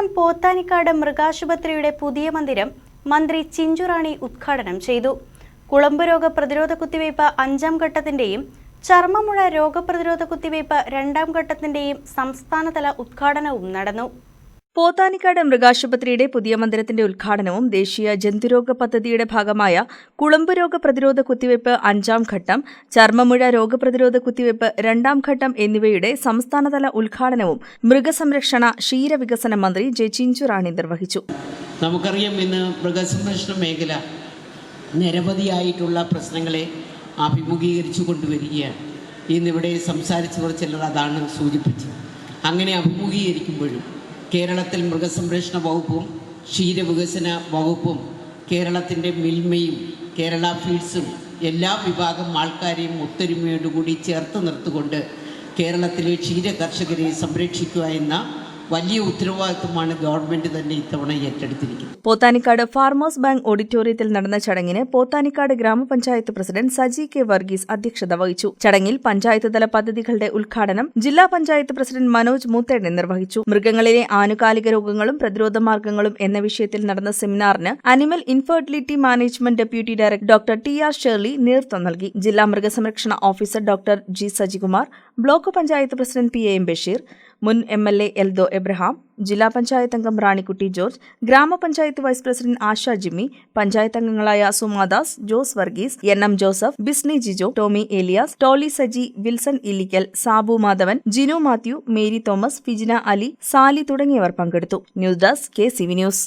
മലപ്പുറം പോത്താനിക്കാട് മൃഗാശുപത്രിയുടെ പുതിയ മന്ദിരം മന്ത്രി ചിഞ്ചുറാണി ഉദ്ഘാടനം ചെയ്തു. കുളമ്പ് രോഗ പ്രതിരോധ കുത്തിവയ്പ് അഞ്ചാം ഘട്ടത്തിന്റെയും ചർമ്മമുഴ രോഗപ്രതിരോധ കുത്തിവയ്പ് രണ്ടാം ഘട്ടത്തിന്റെയും സംസ്ഥാനതല ഉദ്ഘാടനവും നടന്നു. പോത്താനിക്കാട് മൃഗാശുപത്രിയുടെ പുതിയ മന്ദിരത്തിന്റെ ഉദ്ഘാടനവും ദേശീയ ജന്തുരോഗ പദ്ധതിയുടെ ഭാഗമായ കുളമ്പ് രോഗ പ്രതിരോധ കുത്തിവയ്പ് അഞ്ചാം ഘട്ടം ചർമ്മമുഴ രോഗപ്രതിരോധ കുത്തിവയ്പ് രണ്ടാം ഘട്ടം എന്നിവയുടെ സംസ്ഥാനതല ഉദ്ഘാടനവും മൃഗസംരക്ഷണ ക്ഷീരവികസന മന്ത്രി ജെ ചിഞ്ചുറാണി നിർവഹിച്ചു. നമുക്കറിയാം ഇന്ന് മൃഗസംരക്ഷണ മേഖല നിരവധിയായിട്ടുള്ള പ്രശ്നങ്ങളെ അഭിമുഖീകരിച്ചു കൊണ്ടുവരികയാണ്. ഇന്നിവിടെ സംസാരിച്ചവർ ചിലർ അതാണ് സൂചിപ്പിച്ചത്. അങ്ങനെ അഭിമുഖീകരിക്കുമ്പോഴും കേരളത്തിൽ മൃഗസംരക്ഷണ വകുപ്പും ക്ഷീരവികസന വകുപ്പും കേരളത്തിന്റെ മിൽമയും കേരള ഫീഡ്സും എല്ലാ വിഭാഗം ആൾക്കാരെയും ഒത്തൊരുമയോടുകൂടി ചേർത്ത് നിർത്തുകൊണ്ട് കേരളത്തിലെ ക്ഷീര കർഷകരെ സംരക്ഷിക്കുക എന്ന വലിയ ഉത്തരവാദിത്വമാണ് ഗവൺമെന്റ് തന്നെ ഇത്തവണ ഏറ്റെടുത്തിരിക്കുന്നത്. പോത്താനിക്കാട് ഫാർമേഴ്സ് ബാങ്ക് ഓഡിറ്റോറിയത്തിൽ നടന്ന ചടങ്ങിന് പോത്താനിക്കാട് ഗ്രാമപഞ്ചായത്ത് പ്രസിഡന്റ് സജി കെ വർഗീസ് അധ്യക്ഷത വഹിച്ചു. ചടങ്ങിൽ പഞ്ചായത്ത് തല പദ്ധതികളുടെ ഉദ്ഘാടനം ജില്ലാ പഞ്ചായത്ത് പ്രസിഡന്റ് മനോജ് മൂത്തേടൻ നിർവഹിച്ചു. മൃഗങ്ങളിലെ ആനുകാലിക രോഗങ്ങളും പ്രതിരോധ മാർഗങ്ങളും എന്ന വിഷയത്തിൽ നടന്ന സെമിനാറിന് animal infertility management deputy director doctor T R Shirley നേതൃത്വം നൽകി. ജില്ലാ മൃഗസംരക്ഷണ officer doctor G Sajikumar block panchayat president P A M Basheer മുൻ M L A Eldho Abraham ജില്ലാ പഞ്ചായത്ത് അംഗം റാണിക്കുട്ടി ജോർജ് ഗ്രാമപഞ്ചായത്ത് vice president Asha Jimmy panchayat അംഗങ്ങളായ Sumadas Jose Varghese N M Joseph Bisni Jijo Tomy Elias Tolly Saji Wilson Illikkal Sabu Madhavan Jinu Mathew Mary Thomas Fijina Ali Sali തുടങ്ങിയവർ പങ്കെടുത്തു. News desk K C V news.